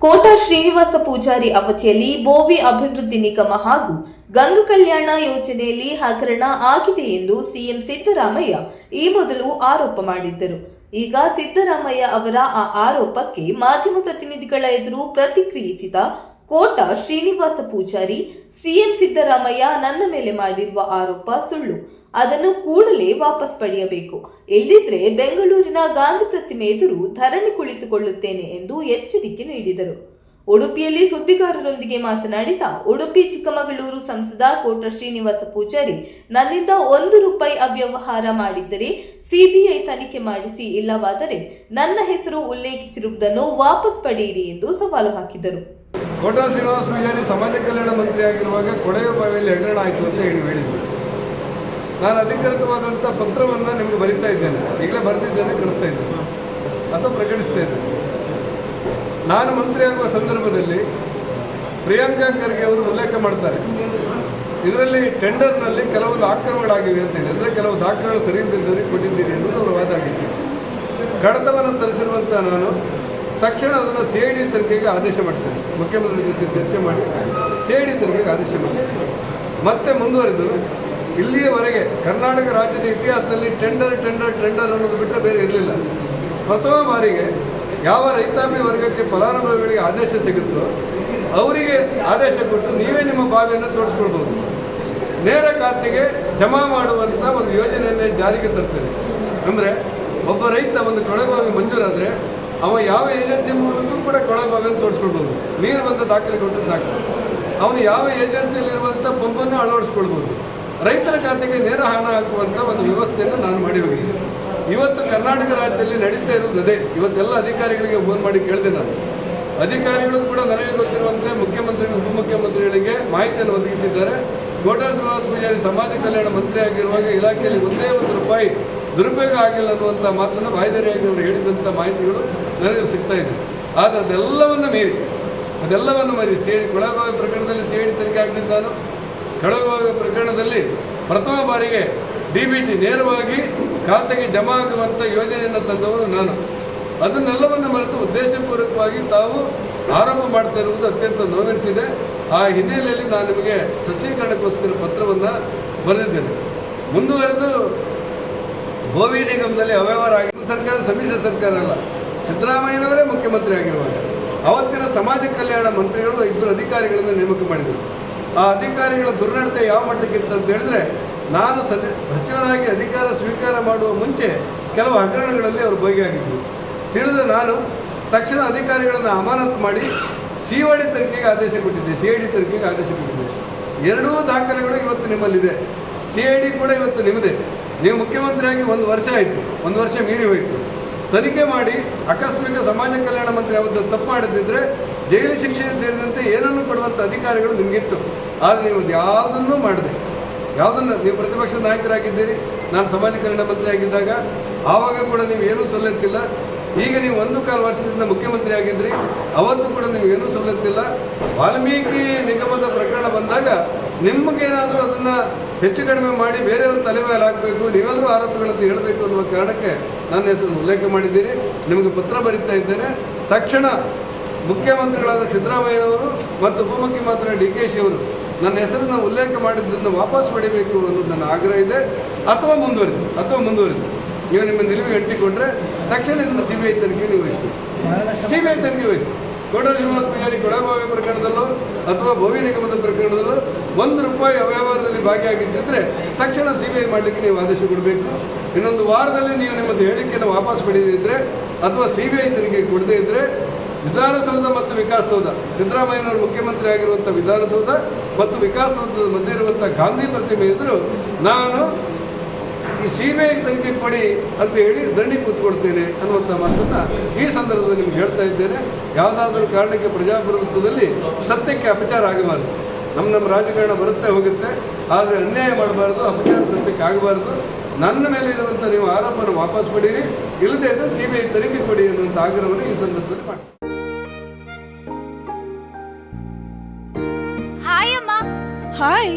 ಕೋಟ ಶ್ರೀನಿವಾಸ ಪೂಜಾರಿ ಅವಧಿಯಲ್ಲಿ ಬೋವಿ ಅಭಿವೃದ್ಧಿ ನಿಗಮ ಹಾಗೂ ಗಂಗಾ ಕಲ್ಯಾಣ ಯೋಜನೆಯಲ್ಲಿ ಹಗರಣ ಆಗಿದೆ ಎಂದು ಸಿಎಂ ಸಿದ್ದರಾಮಯ್ಯ ಈ ಮೊದಲು ಆರೋಪ ಮಾಡಿದ್ದರು. ಈಗ ಸಿದ್ದರಾಮಯ್ಯ ಅವರ ಆ ಆರೋಪಕ್ಕೆ ಮಾಧ್ಯಮ ಪ್ರತಿನಿಧಿಗಳ ಎದುರು ಪ್ರತಿಕ್ರಿಯಿಸಿದ ಕೋಟ ಶ್ರೀನಿವಾಸ ಪೂಜಾರಿ, ಸಿಎಂ ಸಿದ್ದರಾಮಯ್ಯ ನನ್ನ ಮೇಲೆ ಮಾಡಿರುವ ಆರೋಪ ಸುಳ್ಳು. ಅದನ್ನು ಕೂಡಲೇ ವಾಪಸ್ ಪಡೆಯಬೇಕು. ಇಲ್ಲದಿದ್ರೆ ಬೆಂಗಳೂರಿನ ಗಾಂಧಿ ಪ್ರತಿಮೆ ಎದುರು ಧರಣಿ ಕುಳಿತುಕೊಳ್ಳುತ್ತೇನೆ ಎಂದು ಎಚ್ಚರಿಕೆ ನೀಡಿದರು. ಉಡುಪಿಯಲ್ಲಿ ಸುದ್ದಿಗಾರರೊಂದಿಗೆ ಮಾತನಾಡಿದ ಉಡುಪಿ ಚಿಕ್ಕಮಗಳೂರು ಸಂಸದ ಕೋಟ ಶ್ರೀನಿವಾಸ ಪೂಜಾರಿ, ನನ್ನಿಂದ ಒಂದು ರೂಪಾಯಿ ಅವ್ಯವಹಾರ ಮಾಡಿದ್ದರೆ ಸಿಬಿಐ ತನಿಖೆ ಮಾಡಿಸಿ, ಇಲ್ಲವಾದರೆ ನನ್ನ ಹೆಸರು ಉಲ್ಲೇಖಿಸಿರುವುದನ್ನು ವಾಪಸ್ ಪಡೆಯಿರಿ ಎಂದು ಸವಾಲು ಹಾಕಿದರು. ಕೋಟಾ ಶ್ರೀನಿವಾಸ ಪೂಜಾರಿ ಸಮಾಜ ಕಲ್ಯಾಣ ಮಂತ್ರಿ ಆಗಿರುವಾಗ ಕೊಳೆಯ ಬಾವಿಯಲ್ಲಿ ಹಗರಣ ಆಯಿತು ಅಂತ ಹೇಳಿ ಹೇಳಿದರು. ನಾನು ಅಧಿಕೃತವಾದಂಥ ಪತ್ರವನ್ನು ನಿಮಗೆ ಬರಿತಾ ಇದ್ದೇನೆ. ಈಗಲೇ ಬರೆದಿದ್ದೇನೆ, ಕಳಿಸ್ತಾ ಇದ್ದೇನೆ. ಅಥವಾ ಪ್ರಕಟಿಸ್ತಾ ಇದ್ದೇನೆ. ನಾನು ಮಂತ್ರಿ ಆಗುವ ಸಂದರ್ಭದಲ್ಲಿ ಪ್ರಿಯಾಂಕಾ ಖರ್ಗೆ ಅವರು ಉಲ್ಲೇಖ ಮಾಡ್ತಾರೆ. ಇದರಲ್ಲಿ ಟೆಂಡರ್ನಲ್ಲಿ ಕೆಲವೊಂದು ಅಂತ ಅಂತೇಳಿ ಅಂದರೆ ಕೆಲವು ದಾಖಲೆಗಳು ಸರಿ ಇಲ್ಲದಿದ್ದವರಿಗೆ ಕೊಟ್ಟಿದ್ದೀರಿ ಅನ್ನೋದು ಅವರ ವಾದ ಆಗಿತ್ತು. ಕಡತವನ್ನು ತರಿಸಿರುವಂಥ ನಾನು ತಕ್ಷಣ ಅದನ್ನು ಸಿ ಐ ತನಿಖೆಗೆ ಆದೇಶ ಮಾಡ್ತೇನೆ. ಮುಖ್ಯಮಂತ್ರಿ ಜೊತೆ ಚರ್ಚೆ ಮಾಡಿ ಸಿ ಐ ತನಿಖೆಗೆ ಆದೇಶ ಮಾಡ್ತೇನೆ. ಮತ್ತೆ ಮುಂದುವರೆದು ಇಲ್ಲಿಯವರೆಗೆ ಕರ್ನಾಟಕ ರಾಜ್ಯದ ಇತಿಹಾಸದಲ್ಲಿ ಟೆಂಡರ್ ಟೆಂಡರ್ ಟೆಂಡರ್ ಅನ್ನೋದು ಬಿಟ್ಟರೆ ಬೇರೆ ಇರಲಿಲ್ಲ. ಪ್ರಥಮ ಬಾರಿಗೆ ಯಾವ ರೈತಾಪಿ ವರ್ಗಕ್ಕೆ ಫಲಾನುಭವಿಗಳಿಗೆ ಆದೇಶ ಸಿಗುತ್ತೋ ಅವರಿಗೆ ಆದೇಶ ಕೊಟ್ಟು ನೀವೇ ನಿಮ್ಮ ಬಾವಿಯನ್ನು ತೋರಿಸ್ಕೊಳ್ಬೋದು ನೇರ ಖಾತೆಗೆ ಜಮಾ ಮಾಡುವಂಥ ಒಂದು ಯೋಜನೆಯನ್ನೇ ಜಾರಿಗೆ ತರ್ತೇನೆ. ಅಂದರೆ ಒಬ್ಬ ರೈತ ಒಂದು ಕೊಳಬಾವಿ ಮಂಜೂರಾದರೆ ಅವ ಯಾವ ಏಜೆನ್ಸಿ ಮೂಲಕೂ ಕೂಡ ಕೊಳಬಾವಿಯನ್ನು ತೋರಿಸ್ಕೊಳ್ಬೋದು. ನೀರು ಬಂದ ದಾಖಲೆ ಕೊಟ್ಟರೆ ಸಾಕು. ಅವನು ಯಾವ ಏಜೆನ್ಸಿಯಲ್ಲಿರುವಂಥ ಪಂಪನ್ನು ಅಳವಡಿಸ್ಕೊಳ್ಬೋದು. ರೈತರ ಖಾತೆಗೆ ನೇರ ಹಣ ಹಾಕುವಂಥ ಒಂದು ವ್ಯವಸ್ಥೆಯನ್ನು ನಾನು ಮಾಡಿ ಹೋಗಿದ್ದೆ. ಇವತ್ತು ಕರ್ನಾಟಕ ರಾಜ್ಯದಲ್ಲಿ ನಡೀತಾ ಇರುವುದು ಅದೇ. ಇವತ್ತೆಲ್ಲ ಅಧಿಕಾರಿಗಳಿಗೆ ಫೋನ್ ಮಾಡಿ ಕೇಳಿದೆ ನಾನು. ಅಧಿಕಾರಿಗಳು ಕೂಡ ನನಗೆ ಗೊತ್ತಿರುವಂತೆ ಮುಖ್ಯಮಂತ್ರಿ, ಉಪಮುಖ್ಯಮಂತ್ರಿಗಳಿಗೆ ಮಾಹಿತಿಯನ್ನು ಒದಗಿಸಿದ್ದಾರೆ. ಕೋಟಾ ಶ್ರೀನಿವಾಸ ಪೂಜಾರಿ ಸಮಾಜ ಕಲ್ಯಾಣ ಮಂತ್ರಿ ಆಗಿರುವಾಗ ಇಲಾಖೆಯಲ್ಲಿ ಒಂದೇ ಒಂದು ರೂಪಾಯಿ ದುರುಪಯೋಗ ಆಗಿಲ್ಲ ಅನ್ನುವಂಥ ಮಾತನ್ನು ಬಾಯ್ದರಿಯಾಗಿ ಅವರು ಹೇಳಿದಂಥ ಮಾಹಿತಿಗಳು ನನಗೆ ಸಿಗ್ತಾ ಇದೆ. ಆದರೆ ಅದೆಲ್ಲವನ್ನು ಮೀರಿ ಅದೆಲ್ಲವನ್ನು ಮೀರಿ ಸೇರಿ ಕೊಳಗಾವಿ ಪ್ರಕರಣದಲ್ಲಿ ಸೇರಿ ತನಿಖೆ ಆಗ್ತಿದ್ದಾನು ನಾನು. ಕೊಳಬಾವಿ ಪ್ರಕರಣದಲ್ಲಿ ಪ್ರಥಮ ಬಾರಿಗೆ ಡಿ ಬಿ ಟಿ ನೇರವಾಗಿ ಖಾತೆಗೆ ಜಮಾ ಆಗುವಂಥ ಯೋಜನೆಯನ್ನು ತಂದವನು ನಾನು. ಅದನ್ನೆಲ್ಲವನ್ನು ಮರೆತು ಉದ್ದೇಶಪೂರ್ವಕವಾಗಿ ತಾವು ಆರೋಪ ಮಾಡ್ತಾ ಇರುವುದು ಅತ್ಯಂತ ನೋವೆನಿಸಿದೆ. ಆ ಹಿನ್ನೆಲೆಯಲ್ಲಿ ನಾನು ನಿಮಗೆ ಸಸ್ಯೀಕರಣಕ್ಕೋಸ್ಕರ ಪತ್ರವನ್ನು ಬರೆದಿದ್ದೇನೆ. ಮುಂದುವರೆದು ಗೋವಿ ನಿಗಮದಲ್ಲಿ ಅವ್ಯವಹಾರ ಆಗಿರುವ ಸರ್ಕಾರ ಸಮ್ಮಿಶ್ರ ಸರ್ಕಾರ ಅಲ್ಲ. ಸಿದ್ದರಾಮಯ್ಯನವರೇ ಮುಖ್ಯಮಂತ್ರಿ ಆಗಿರುವಾಗ ಅವತ್ತಿನ ಸಮಾಜ ಕಲ್ಯಾಣ ಮಂತ್ರಿಗಳು ಇಬ್ಬರು ಅಧಿಕಾರಿಗಳನ್ನು ನೇಮಕ ಮಾಡಿದರು. ಆ ಅಧಿಕಾರಿಗಳ ದುರ್ನಡತೆ ಯಾವ ಮಟ್ಟಕ್ಕಿತ್ತು ಅಂತ ಹೇಳಿದ್ರೆ, ನಾನು ಸದ ಸಚಿವರಾಗಿ ಅಧಿಕಾರ ಸ್ವೀಕಾರ ಮಾಡುವ ಮುಂಚೆ ಕೆಲವು ಹಗರಣಗಳಲ್ಲಿ ಅವರು ಭಾಗಿಯಾಗಿದ್ದರು ತಿಳಿದು ನಾನು ತಕ್ಷಣ ಅಧಿಕಾರಿಗಳನ್ನು ಅಮಾನತು ಮಾಡಿ ಸಿ ಒ ಡಿ ತನಿಖೆಗೆ ಆದೇಶ ಕೊಟ್ಟಿದ್ದೆ. ಸಿ ಐ ಡಿ ತನಿಖೆಗೆ ಆದೇಶ ಕೊಟ್ಟಿದ್ದೆ. ಎರಡೂ ದಾಖಲೆಗಳು ಇವತ್ತು ನಿಮ್ಮಲ್ಲಿದೆ. ಸಿ ಐ ಡಿ ಕೂಡ ಇವತ್ತು ನಿಮ್ಮದೇ. ನೀವು ಮುಖ್ಯಮಂತ್ರಿಯಾಗಿ ಒಂದು ವರ್ಷ ಆಯಿತು, ಒಂದು ವರ್ಷ ಮೀರಿ ಹೋಯಿತು. ತನಿಖೆ ಮಾಡಿ ಆಕಸ್ಮಿಕ ಸಮಾಜ ಕಲ್ಯಾಣ ಮಂತ್ರಿ ಅವತ್ತು ತಪ್ಪು ಮಾಡದಿದ್ದರೆ ಜೈಲು ಶಿಕ್ಷೆ ಸೇರಿದಂತೆ ಏನನ್ನು ಕೊಡುವಂಥ ಅಧಿಕಾರಿಗಳು ನಿಮಗಿತ್ತು. ಆದರೆ ನೀವು ಯಾವುದನ್ನೂ ಮಾಡಿದೆ. ಯಾವುದನ್ನು ನೀವು ಪ್ರತಿಪಕ್ಷ ನಾಯಕರಾಗಿದ್ದೀರಿ, ನಾನು ಸಮಾಜ ಕಲ್ಯಾಣ ಮಂತ್ರಿ ಆಗಿದ್ದಾಗ, ಆವಾಗ ಕೂಡ ನೀವು ಏನೂ ಸೊಲ್ಲೆತ್ತಿಲ್ಲ. ಈಗ ನೀವು ಒಂದು ಕಾಲು ವರ್ಷದಿಂದ ಮುಖ್ಯಮಂತ್ರಿ ಆಗಿದ್ರಿ, ಅವತ್ತು ಕೂಡ ನೀವು ಏನೂ ಸವಲತ್ತಿಲ್ಲ. ವಾಲ್ಮೀಕಿ ನಿಗಮದ ಪ್ರಕರಣ ಬಂದಾಗ ನಿಮಗೇನಾದರೂ ಅದನ್ನು ಹೆಚ್ಚು ಕಡಿಮೆ ಮಾಡಿ ಬೇರೆಯವ್ರ ತಲೆ ಮೇಲೆ ಹಾಕಬೇಕು, ನೀವೆಲ್ಲರೂ ಆರೋಪಗಳನ್ನು ಹೇಳಬೇಕು ಅನ್ನುವ ಕಾರಣಕ್ಕೆ ನನ್ನ ಹೆಸರು ಉಲ್ಲೇಖ ಮಾಡಿದ್ದೀರಿ. ನಿಮಗೆ ಪತ್ರ ಬರೀತಾ ಇದ್ದೇನೆ. ತಕ್ಷಣ ಮುಖ್ಯಮಂತ್ರಿಗಳಾದ ಸಿದ್ದರಾಮಯ್ಯನವರು ಮತ್ತು ಉಪಮುಖ್ಯಮಂತ್ರಿ ಡಿ ಕೆ ಶಿ ಅವರು ನನ್ನ ಹೆಸರನ್ನು ಉಲ್ಲೇಖ ಮಾಡಿದ್ದನ್ನು ವಾಪಸ್ ಪಡಿಬೇಕು ಅನ್ನೋದು ನನ್ನ ಆಗ್ರಹ ಇದೆ. ಅಥವಾ ಮುಂದುವರಿದು ಅಥವಾ ಮುಂದುವರಿದು. ನೀವು ನಿಮ್ಮ ನಿಲುವಿಗೆ ಅಂಟಿಕೊಂಡ್ರೆ ತಕ್ಷಣ ಇದನ್ನು ಸಿ ಬಿ ಐ ತನಿಖೆ ನೀವು ವಹಿಸಬೇಕು ಸಿ ಬಿ ಐ ತನಿಖೆ ವಹಿಸಿ ಕೋಟ ಶ್ರೀನಿವಾಸ ಪೂಜಾರಿ ಕೊಡಬಾವಿ ಪ್ರಕರಣದಲ್ಲೂ ಅಥವಾ ಭೋವಿ ನಿಗಮದ ಪ್ರಕರಣದಲ್ಲೂ ಒಂದು ರೂಪಾಯಿ ಅವ್ಯವಹಾರದಲ್ಲಿ ಭಾಗಿಯಾಗಿದ್ದಿದ್ರೆ ತಕ್ಷಣ ಸಿ ಬಿ ಐ ಮಾಡಲಿಕ್ಕೆ ನೀವು ಆದೇಶ ಕೊಡಬೇಕು. ಇನ್ನೊಂದು ವಾರದಲ್ಲಿ ನೀವು ನಿಮ್ಮದು ಹೇಳಿಕೆಯನ್ನು ವಾಪಸ್ ಪಡೆದಿದ್ದರೆ ಅಥವಾ ಸಿ ಬಿ ಐ ತನಿಖೆ ಕೊಡದೇ ಇದ್ದರೆ ವಿಧಾನಸೌಧ ಮತ್ತು ವಿಕಾಸಸೌಧ, ಸಿದ್ದರಾಮಯ್ಯನವರು ಮುಖ್ಯಮಂತ್ರಿ ಆಗಿರುವಂಥ ವಿಧಾನಸೌಧ ಮತ್ತು ವಿಕಾಸಸೌಧದ ಮಧ್ಯೆ ಇರುವಂಥ ಗಾಂಧಿ ಪ್ರತಿಮೆ ಎದುರು ನಾನು ಈ ಸಿ ಬಿ ಐ ತನಿಖೆ ಕೊಡಿ ಅಂತ ಹೇಳಿ ದಂಡಿ ಕೂತ್ಕೊಳ್ತೇನೆ ಅನ್ನುವಂಥ ಮಾತನ್ನು ಈ ಸಂದರ್ಭದಲ್ಲಿ ನಿಮ್ಗೆ ಹೇಳ್ತಾ ಇದ್ದೇನೆ. ಯಾವುದಾದ್ರೂ ಕಾರಣಕ್ಕೆ ಪ್ರಜಾಪ್ರಭುತ್ವದಲ್ಲಿ ಸತ್ಯಕ್ಕೆ ಅಪಚಾರ ಆಗಬಾರ್ದು. ನಮ್ಮ ನಮ್ಮ ರಾಜಕಾರಣ ಬರುತ್ತೆ ಹೋಗುತ್ತೆ. ಆದರೆ ಅನ್ಯಾಯ ಮಾಡಬಾರ್ದು ಅಪಚಾರ ಸತ್ಯಕ್ಕೆ ಆಗಬಾರ್ದು. ನನ್ನ ಮೇಲೆ ಇರುವಂಥ ನೀವು ಆರೋಪನ ವಾಪಸ್ ಪಡೀರಿ. ಇಲ್ಲದೇ ಇದ್ದರೆ ಸಿ ಬಿ ಐ ತನಿಖೆ ಕೊಡಿ ಅನ್ನುವಂಥ ಆಗ್ರಹವನ್ನು ಈ ಸಂದರ್ಭದಲ್ಲಿ ಮಾಡಿ ಹಾಯ್ ಅಮ್ಮ. ಹಾಯ್